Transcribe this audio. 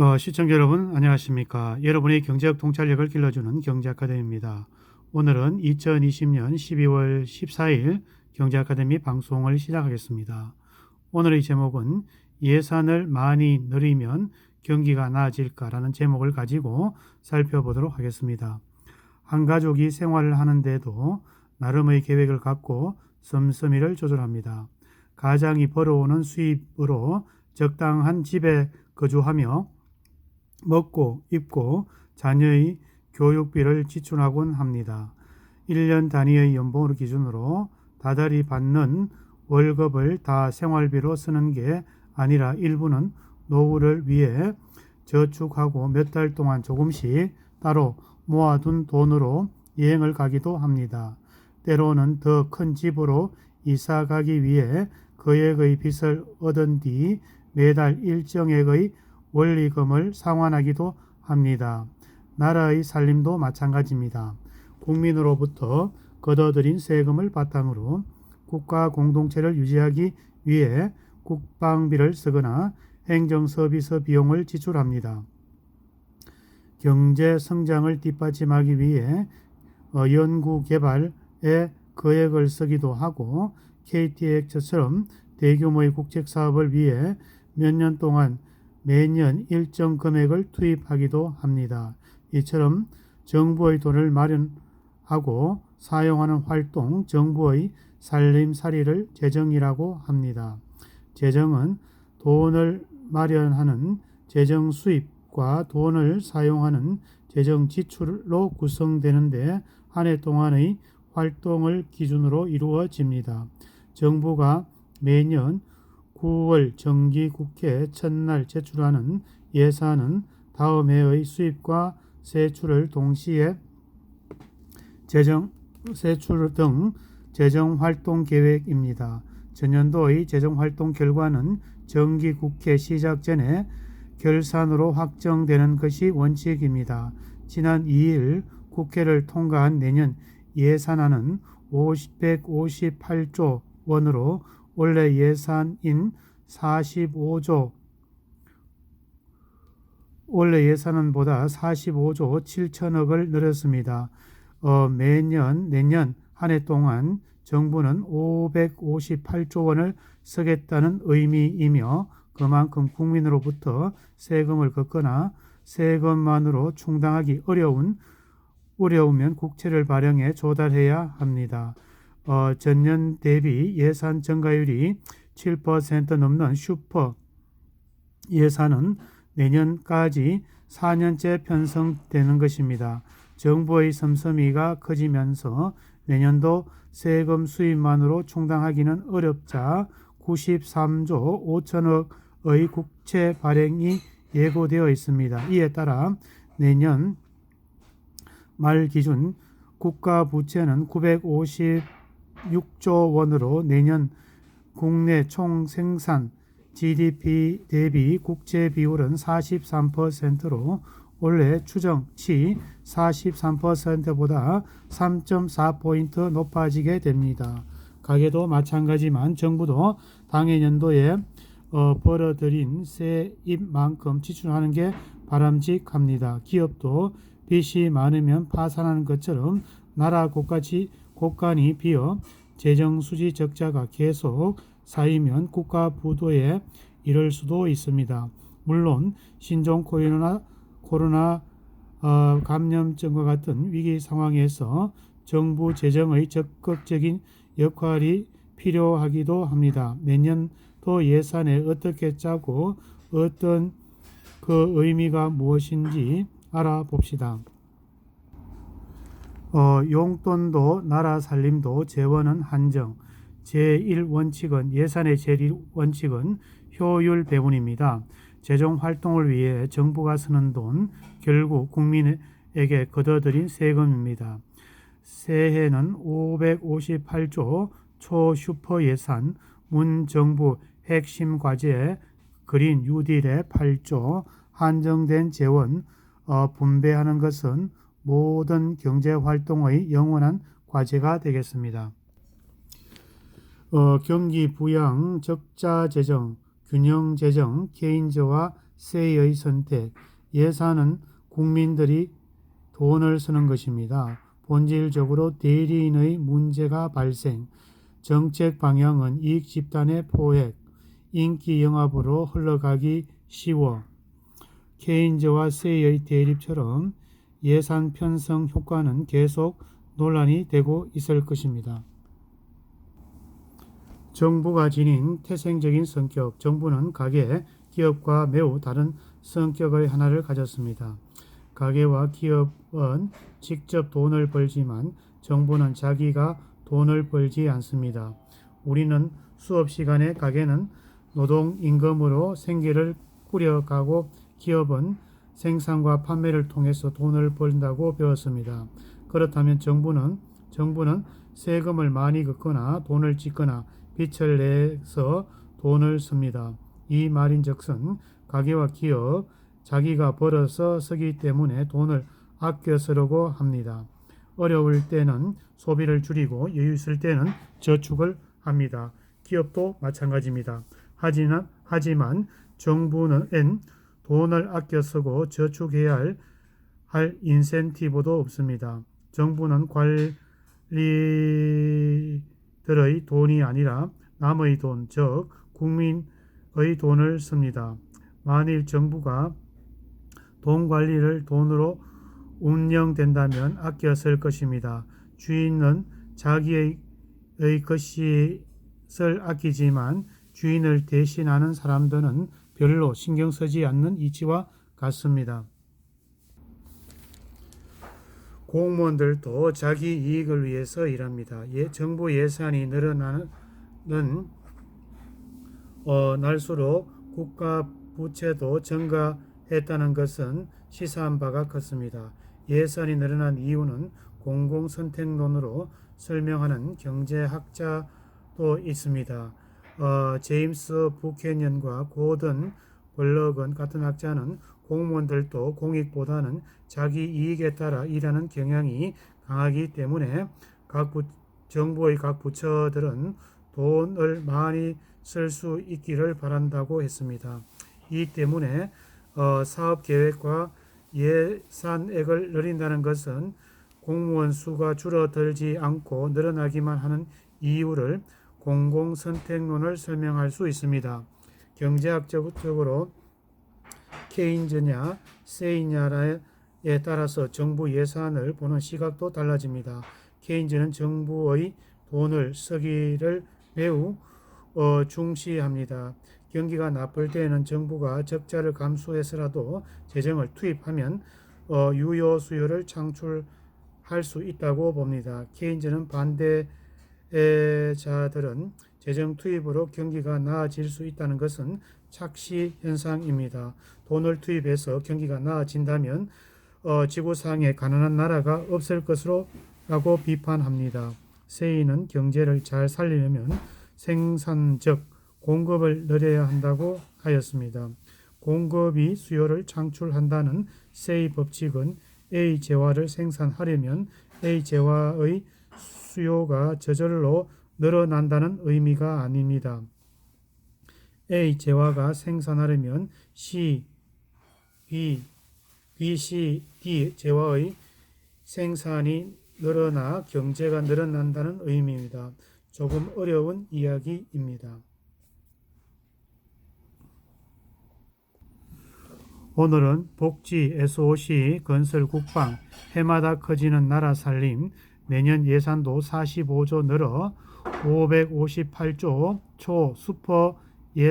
어, 시청자 여러분 안녕하십니까? 여러분의 경제학 통찰력을 길러주는 경제 아카데미입니다. 오늘은 2020년 12월 14일 경제 아카데미 방송을 시작하겠습니다. 오늘의 제목은 예산을 많이 늘리면 경기가 나아질까라는 제목을 가지고 살펴보도록 하겠습니다. 한 가족이 생활을 하는데도 나름의 계획을 갖고 씀씀이를 조절합니다. 가장이 벌어오는 수입으로 적당한 집에 거주하며 먹고 입고 자녀의 교육비를 지출하곤 합니다. 1년 단위의 연봉을 기준으로 다달이 받는 월급을 다 생활비로 쓰는 게 아니라 일부는 노후를 위해 저축하고 몇 달 동안 조금씩 따로 모아둔 돈으로 여행을 가기도 합니다. 때로는 더 큰 집으로 이사 가기 위해 거액의 빚을 얻은 뒤 매달 일정액의 원리금을 상환하기도 합니다. 나라의 살림도 마찬가지입니다. 국민으로부터 걷어들인 세금을 바탕으로 국가 공동체를 유지하기 위해 국방비를 쓰거나 행정 서비스 비용을 지출합니다. 경제 성장을 뒷받침하기 위해 어, 연구 개발에 거액을 쓰기도 하고 KTX처럼 대규모의 국책 사업을 위해 몇 년 동안 매년 일정 금액을 투입하기도 합니다. 이처럼 정부의 돈을 마련하고 사용하는 활동, 정부의 살림살이를 재정이라고 합니다. 재정은 돈을 마련하는 재정 수입과 돈을 사용하는 재정 지출로 구성되는데 한 해 동안의 활동을 기준으로 이루어집니다. 정부가 매년 9월 정기 국회 첫날 제출하는 예산은 다음 해의 수입과 세출을 동시에 재정 세출 등 재정 활동 계획입니다. 전년도의 재정 활동 결과는 정기 국회 시작 전에 결산으로 확정되는 것이 원칙입니다. 지난 2일 국회를 통과한 내년 예산안은 158조 원으로 원래 예산인 45조 원래 예산안보다 45조 7천억을 늘었습니다. 어, 매년 내년 한 해 동안 정부는 558조 원을 쓰겠다는 의미이며 그만큼 국민으로부터 세금을 걷거나 세금만으로 충당하기 어려운 어려우면 국채를 발행해 조달해야 합니다. 어, 전년 대비 예산 증가율이 7% 넘는 슈퍼 예산은 내년까지 4년째 편성되는 것입니다. 정부의 섬섬이가 커지면서 내년도 세금 수입만으로 충당하기는 어렵자 93조 5천억의 국채 발행이 예고되어 있습니다. 이에 따라 내년 말 기준 국가 부채는 956조 원으로 내년 국내 총 생산 GDP 대비 국채 비율은 43%로 올해 추정치 43%보다 3.4포인트 높아지게 됩니다. 가계도 마찬가지만 정부도 당해년도에 어, 벌어들인 세입만큼 지출하는 게 바람직합니다. 기업도 빚이 많으면 파산하는 것처럼 나라 국가치 국간이 비어 재정 수지 적자가 계속 쌓이면 국가 부도에 이를 수도 있습니다. 물론 신종 코로나 코로나 어, 감염증과 같은 위기 상황에서 정부 재정의 적극적인 역할이 필요하기도 합니다. 내년도 예산에 어떻게 짜고 어떤 그 의미가 무엇인지 알아봅시다. 어, 용돈도 나라 살림도 재원은 한정. 제1원칙은 예산의 제1원칙은 효율 배분입니다. 재정 활동을 위해 정부가 쓰는 돈 결국 국민에게 걷어들인 세금입니다. 새해는 558조 초슈퍼 예산, 문 정부 핵심 과제, 그린 뉴딜의 8조, 한정된 재원 어, 분배하는 것은 모든 경제 활동의 영원한 과제가 되겠습니다. 어, 경기 부양, 적자 재정, 균형 재정, 개인저와 세의 선택. 예산은 국민들이 돈을 쓰는 것입니다. 본질적으로 대리인의 문제가 발생. 정책 방향은 이익 집단의 포획, 인기 영합으로 흘러가기 쉬워. 케인즈와 세이의 대립처럼 예산 편성 효과는 계속 논란이 되고 있을 것입니다. 정부가 지닌 태생적인 성격, 정부는 가계, 기업과 매우 다른 성격의 하나를 가졌습니다. 가계와 기업은 직접 돈을 벌지만 정부는 자기가 돈을 벌지 않습니다. 우리는 수업 시간에 가게는 노동 임금으로 생계를 꾸려가고 기업은 생산과 판매를 통해서 돈을 벌다고 배웠습니다. 그렇다면 정부는 정부는 세금을 많이 걷거나 돈을 짓거나 빚을 내서 돈을 씁니다. 이 말인즉슨 가게와 기업 자기가 벌어서 쓰기 때문에 돈을 아껴 쓰려고 합니다. 어려울 때는 소비를 줄이고 여유 있을 때는 저축을 합니다. 기업도 마찬가지입니다. 하지만, 하지만 정부는 돈을 아껴 쓰고 저축해야 할, 할 인센티브도 없습니다. 정부는 관리들의 돈이 아니라 남의 돈, 즉 국민의 돈을 씁니다. 만일 정부가 돈 관리를 돈으로 운영된다면 아껴 쓸 것입니다. 주인은 자기의 것을 아끼지만 주인을 대신하는 사람들은 별로 신경 쓰지 않는 이치와 같습니다. 공무원들도 자기 이익을 위해서 일합니다. 예, 정부 예산이 늘어나는 어, 날수록 국가 부채도 증가했다는 것은 시사한 바가 컸습니다. 예산이 늘어난 이유는 공공선택론으로 설명하는 경제학자도 있습니다. 어, 제임스 부캐년과 고든 벌럭은 같은 학자는 공무원들도 공익보다는 자기 이익에 따라 일하는 경향이 강하기 때문에 각 부, 정부의 각 부처들은 돈을 많이 쓸 수 있기를 바란다고 했습니다. 이 때문에 어, 사업 계획과 예산액을 늘린다는 것은 공무원 수가 줄어들지 않고 늘어나기만 하는 이유를 공공 선택론을 설명할 수 있습니다. 경제학적으로 케인즈냐 세이냐에 따라서 정부 예산을 보는 시각도 달라집니다. 케인즈는 정부의 돈을 쓰기를 매우 어, 중시합니다. 경기가 나쁠 때에는 정부가 적자를 감수해서라도 재정을 투입하면 어, 유효 수요를 창출할 수 있다고 봅니다. 케인즈는 반대 자들은 재정 투입으로 경기가 나아질 수 있다는 것은 착시 현상입니다. 돈을 투입해서 경기가 나아진다면 어, 지구상에 가난한 나라가 없을 것으로 라고 비판합니다. 세이는 경제를 잘 살리려면 생산적 공급을 늘려야 한다고 하였습니다. 공급이 수요를 창출한다는 세이 법칙은 A 재화를 생산하려면 A 재화의 수요가 저절로 늘어난다는 의미가 아닙니다. A 재화가 생산하려면 C, B, B, C, D 재화의 생산이 늘어나 경제가 늘어난다는 의미입니다. 조금 어려운 이야기입니다. 오늘은 복지, SOC, 건설, 국방, 해마다 커지는 나라 살림, 내년 예산도 45조 늘어 558조 초 슈퍼